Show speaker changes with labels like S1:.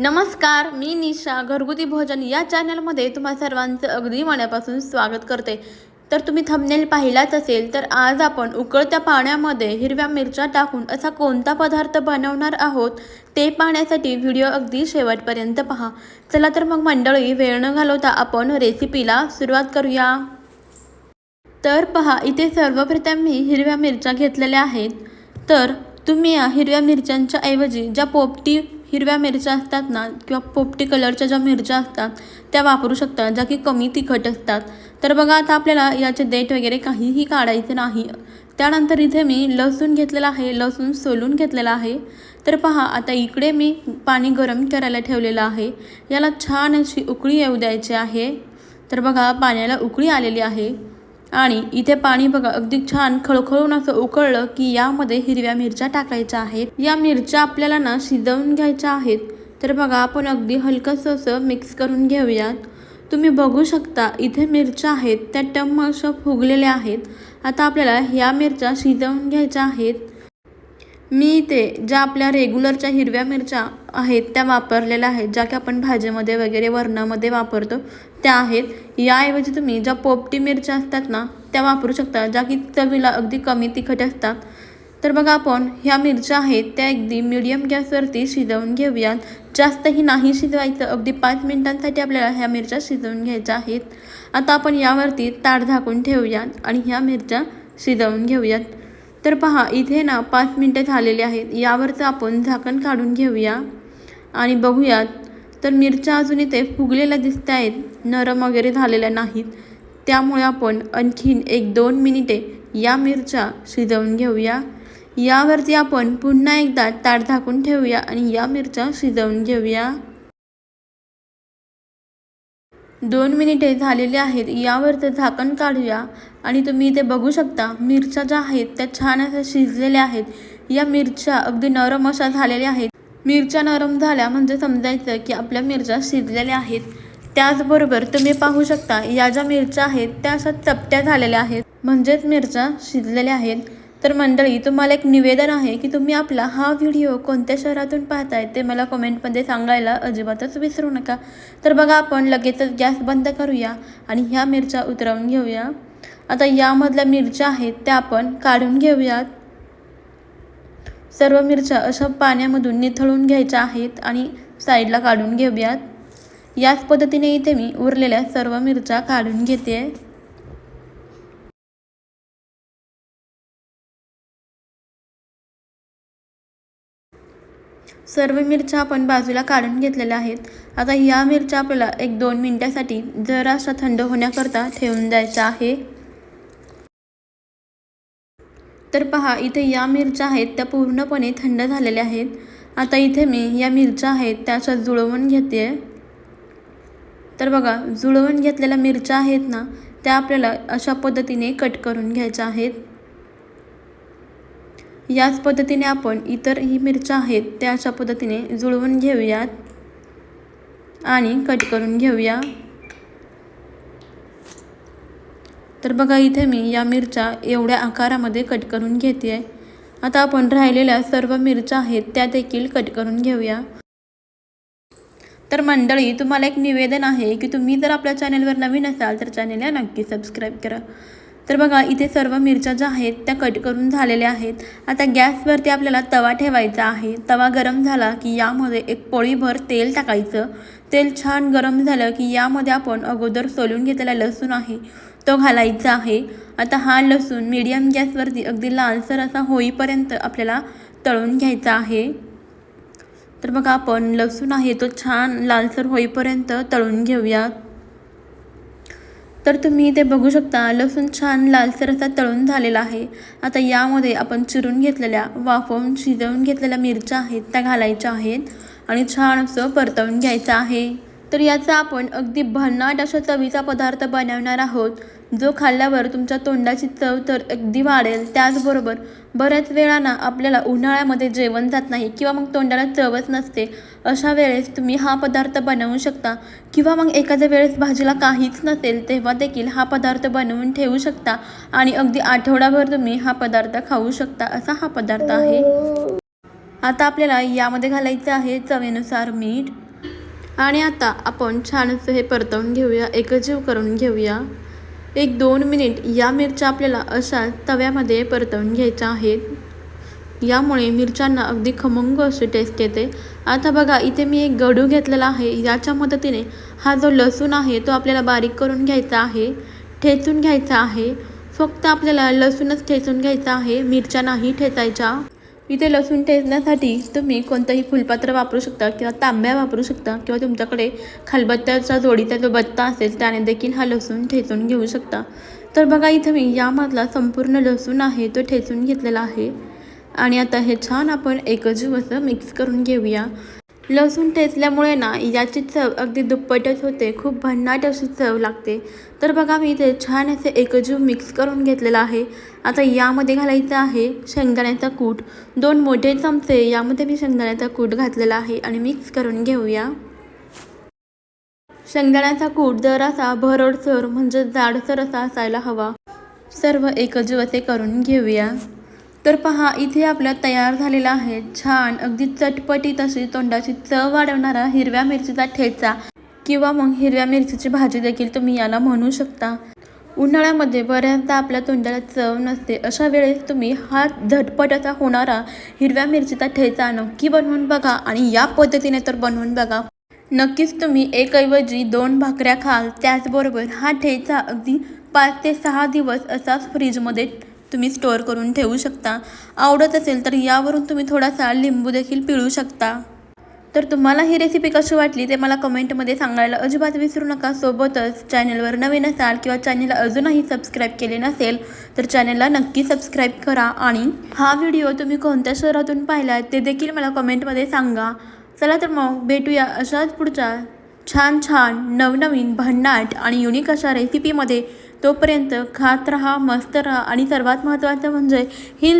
S1: नमस्कार मी निशा. घरगुती भोजन या चॅनलमध्ये तुम्हा सर्वांचं अगदी मनापासून स्वागत करते. तर तुम्ही थंबनेल पाहिलाच असेल तर आज आपण उकळत्या पाण्यामध्ये हिरव्या मिरच्या टाकून असा कोणता पदार्थ बनवणार आहोत ते पाहण्यासाठी व्हिडिओ अगदी शेवटपर्यंत पहा. चला तर मग मंडळी वेळ न घालवता आपण रेसिपीला सुरुवात करूया. तर पहा इथे सर्वप्रथम मी हिरव्या मिरच्या घेतलेल्या आहेत. तर तुम्ही या हिरव्या मिरच्यांच्या ऐवजी ज्या पोपटी हिरव्या मिरच्या असतात ना किंवा पोपटी कलरच्या ज्या मिरच्या असतात त्या वापरू शकता ज्या की कमी तिखट असतात. तर बघा आता आपल्याला याचे देठ वगैरे काहीही काढायचे नाही. त्यानंतर इथे मी लसूण घेतलेला आहे लसूण सोलून घेतलेला आहे. तर पहा आता इकडे मी पाणी गरम करायला ठेवलेलं आहे. याला छान अशी उकळी येऊ द्यायची आहे. तर बघा पाण्याला उकळी आलेली आहे. आणि इथे पाणी बघा अगदी छान खळखळून असं उकळलं की यामध्ये हिरव्या मिरच्या टाकायच्या आहेत. या मिरच्या आपल्याला ना शिजवून घ्यायच्या आहेत. तर बघा आपण अगदी हलकंसं असं मिक्स करून घेऊयात. तुम्ही बघू शकता इथे मिरच्या आहेत त्या टम्म अशा फुगलेल्या आहेत. आता आपल्याला ह्या मिरच्या शिजवून घ्यायच्या आहेत. मी इथे ज्या आपल्या रेग्युलरच्या हिरव्या मिरच्या आहेत त्या वापरलेल्या आहेत ज्या की आपण भाजीमध्ये वगैरे वरणामध्ये वापरतो त्या आहेत. याऐवजी तुम्ही ज्या पोपटी मिरच्या असतात ना त्या वापरू शकता ज्या की चवीला अगदी कमी तिखट असतात. तर बघा आपण ह्या मिरच्या आहेत त्या अगदी मिडियम गॅसवरती शिजवून घेऊयात. जास्तही नाही शिजवायचं अगदी पाच मिनिटांसाठी आपल्याला ह्या मिरच्या शिजवून घ्यायच्या आहेत. आता आपण यावरती ताट झाकून ठेवूयात आणि ह्या मिरच्या शिजवून घेऊयात. तर पहा इथे ना पाच मिनटं झालेली आहेत यावरचं आपण झाकण काढून घेऊया. आणि बघूयात. तर मिरच्या अजून इथे फुगलेल्या दिसत आहेत. नरम वगैरे झालेल्या नाहीत. त्यामुळे आपण आणखीन एक दोन मिनिटे या मिरच्या शिजवून घेऊया. यावरती आपण पुन्हा एकदा ताट झाकून ठेवूया आणि या मिरच्या शिजवून घेऊया. दोन मिनिटे झालेली आहेत. यावरचं झाकण काढूया आणि तुम्ही इथे बघू शकता मिरच्या ज्या आहेत त्या छान अशा शिजलेल्या आहेत. या मिरच्या अगदी नरम अशा झालेल्या आहेत. मिरच्या नरम झाल्या म्हणजे समजायचं की आपल्या मिरच्या शिजलेल्या आहेत. त्याचबरोबर तुम्ही पाहू शकता या ज्या मिरच्या आहेत त्या अशा चपट्या झालेल्या आहेत. म्हणजेच मिरच्या शिजलेल्या आहेत. तर मंडळी तुम्हाला एक निवेदन आहे की तुम्ही आपला हा व्हिडिओ कोणत्या शहरातून पाहताय ते मला कमेंटमध्ये सांगायला अजिबातच विसरू नका. तर बघा आपण लगेचच गॅस बंद करूया आणि ह्या मिरच्या उतरवून घेऊया. आता यामधल्या मिरच्या आहेत त्या आपण काढून घेऊयात. सर्व मिरच्या अशा पाण्यामधून निथळून घ्यायच्या आहेत आणि साईडला काढून घेऊयात. याच पद्धतीने इथे मी उरलेल्या सर्व मिरच्या काढून घेते. सर्व मिरच्या आपण बाजूला काढून घेतलेल्या आहेत. आता या मिरच्या आपल्याला एक दोन मिनटासाठी जराशा थंड होण्याकरता ठेवून द्यायचा आहे. तर पहा इथे या मिरच्या आहेत त्या पूर्णपणे थंड झालेल्या आहेत. आता इथे मी या मिरच्या आहेत त्या अशा जुळवून घेते. तर बघा जुळवून घेतलेल्या मिरच्या आहेत ना त्या आपल्याला अशा पद्धतीने कट करून घ्यायच्या आहेत. याच पद्धतीने आपण इतर ही मिरच्या आहेत त्या अशा पद्धतीने जुळवून घेऊयात आणि कट करून घेऊया. तर बघा इथे मी या मिरच्या एवढ्या आकारामध्ये कट करून घेते आहे आता आपण राहिलेल्या सर्व मिरच्या आहेत त्या देखील कट करून घेऊया. तर मंडळी तुम्हाला एक निवेदन आहे की तुम्ही जर आपल्या चॅनलवर नवीन असाल तर चॅनलला नक्की सबस्क्राईब करा. तर बघा इथे सर्व मिरच्या ज्या आहेत त्या कट करून झालेल्या आहेत. आता गॅसवरती आपल्याला तवा ठेवायचा आहे. तवा गरम झाला की यामध्ये एक पोळीभर तेल टाकायचं. तेल छान गरम झालं की यामध्ये आपण अगोदर सोलून घेतलेला लसूण आहे तो घालायचा आहे. आता हा लसूण मीडियम गॅसवरती अगदी लालसर असा होईपर्यंत आपल्याला तळून घ्यायचा आहे. तर बघा आपण लसूण आहे तो छान लालसर होईपर्यंत तळून घेऊयात तर तुम्ही इथे बघू शकता लसूण छान लालसर असा तळून झालेला आहे. आता यामध्ये आपण चिरून घेतलेल्या वाफवून शिजवून घेतलेल्या मिरच्या आहेत त्या घालायच्या आहेत. आणि छान असं परतवून घ्यायचं आहे. तर याचा आपण अगदी भन्नाट अशा चवीचा पदार्थ बनवणार आहोत जो खाल्ल्यावर तुमच्या तोंडाची चव तर अगदी वाढेल. त्याचबरोबर बऱ्याच वेळाना आपल्याला उन्हाळ्यामध्ये जेवण जात नाही किंवा मग तोंडाला चवच नसते अशा वेळेस तुम्ही हा पदार्थ बनवू शकता. किंवा मग एखाद्या वेळेस भाजीला काहीच नसेल तेव्हा देखील हा पदार्थ बनवून ठेवू शकता आणि अगदी आठवडाभर तुम्ही हा पदार्थ खाऊ शकता असा हा पदार्थ आहे. आता आपल्याला यामध्ये घालायचं आहे चवीनुसार मीठ. आणि आता आपण छान असं हे परतवून घेऊया एकजीव करून घेऊया. एक दोन मिनिट या मिरच्या आपल्याला अशा तव्यामध्ये परतवून घ्यायच्या आहेत. यामुळे मिरच्यांना अगदी खमंग अशी टेस्ट येते. आता बघा इथे मी एक गडू घेतलेला आहे. याच्या मदतीने हा जो लसूण आहे तो आपल्याला बारीक करून घ्यायचा आहे ठेचून घ्यायचा आहे. फक्त आपल्याला लसूणच ठेचून घ्यायचा आहे मिरच्या नाही ठेचायच्या. इथे लसूण ठेचण्यासाठी तुम्ही कोणतंही फुलपात्र वापरू शकता किंवा तांब्या वापरू शकता किंवा तुमच्याकडे खालबत्त्याचा जोडीचा जो बत्ता असेल त्याने देखील हा लसूण ठेचून घेऊ शकता. तर बघा इथं मी यामधला संपूर्ण लसूण आहे तो ठेचून घेतलेला आहे. आणि आता हे छान आपण एकजीव असं मिक्स करून घेऊया. लसूण ठेचल्यामुळे ना याची चव अगदी दुप्पटच होते. खूप भन्नाट अशी चव लागते. तर बघा मी इथे छान असे एकजीव मिक्स करून घेतलेला आहे. आता यामध्ये घालायचं आहे शेंगदाण्याचा कूट. दोन मोठे चमचे यामध्ये मी शेंगदाण्याचा कूट घातलेला आहे आणि मिक्स करून घेऊया. शेंगदाण्याचा कूट जरासा भरडसर म्हणजे जाडसर असा असायला हवा. सर्व एकजीव असे करून घेऊया. तर पहा इथे आपला तयार झालेला आहे छान अगदी चटपटीत अशी तोंडाची चव वाढवणारा हिरव्या मिरचीचा ठेचा. किंवा मग हिरव्या मिरचीची भाजी देखील तुम्ही याला म्हणू शकता. उन्हाळ्यामध्ये बऱ्याचदा आपल्या तोंडाला चव नसते अशा वेळेस तुम्ही हा झटपट असा होणारा हिरव्या मिरचीचा ठेचा नक्की बनवून बघा आणि या पद्धतीने तर बनवून बघा. नक्कीच तुम्ही एकऐवजी दोन भाकऱ्या खाल त्याचबरोबर हा ठेचा अगदी पाच ते सहा दिवस असाच फ्रीजमध्ये तुम्ही स्टोअर करून ठेवू शकता. आवडत असेल तर यावरून तुम्ही थोडासा लिंबू देखील पिळू शकता. तर तुम्हाला ही रेसिपी कशी वाटली ते मला कमेंटमध्ये सांगायला अजिबात विसरू नका. सोबतच चॅनलवर नवीन असाल किंवा चॅनल अजूनही सबस्क्राईब केले नसेल तर चॅनलला नक्की सबस्क्राईब करा आणि हा व्हिडिओ तुम्ही कोणत्या शहरातून पाहिला ते देखील मला कमेंटमध्ये सांगा. चला तर मग भेटूया अशाच पुढच्या छान छान नवनवीन भन्नाट आणि युनिक अशा रेसिपीमध्ये तोपर्यंत खात राहा मस्त राहा आणि सर्वात महत्त्वाचं म्हणजे ही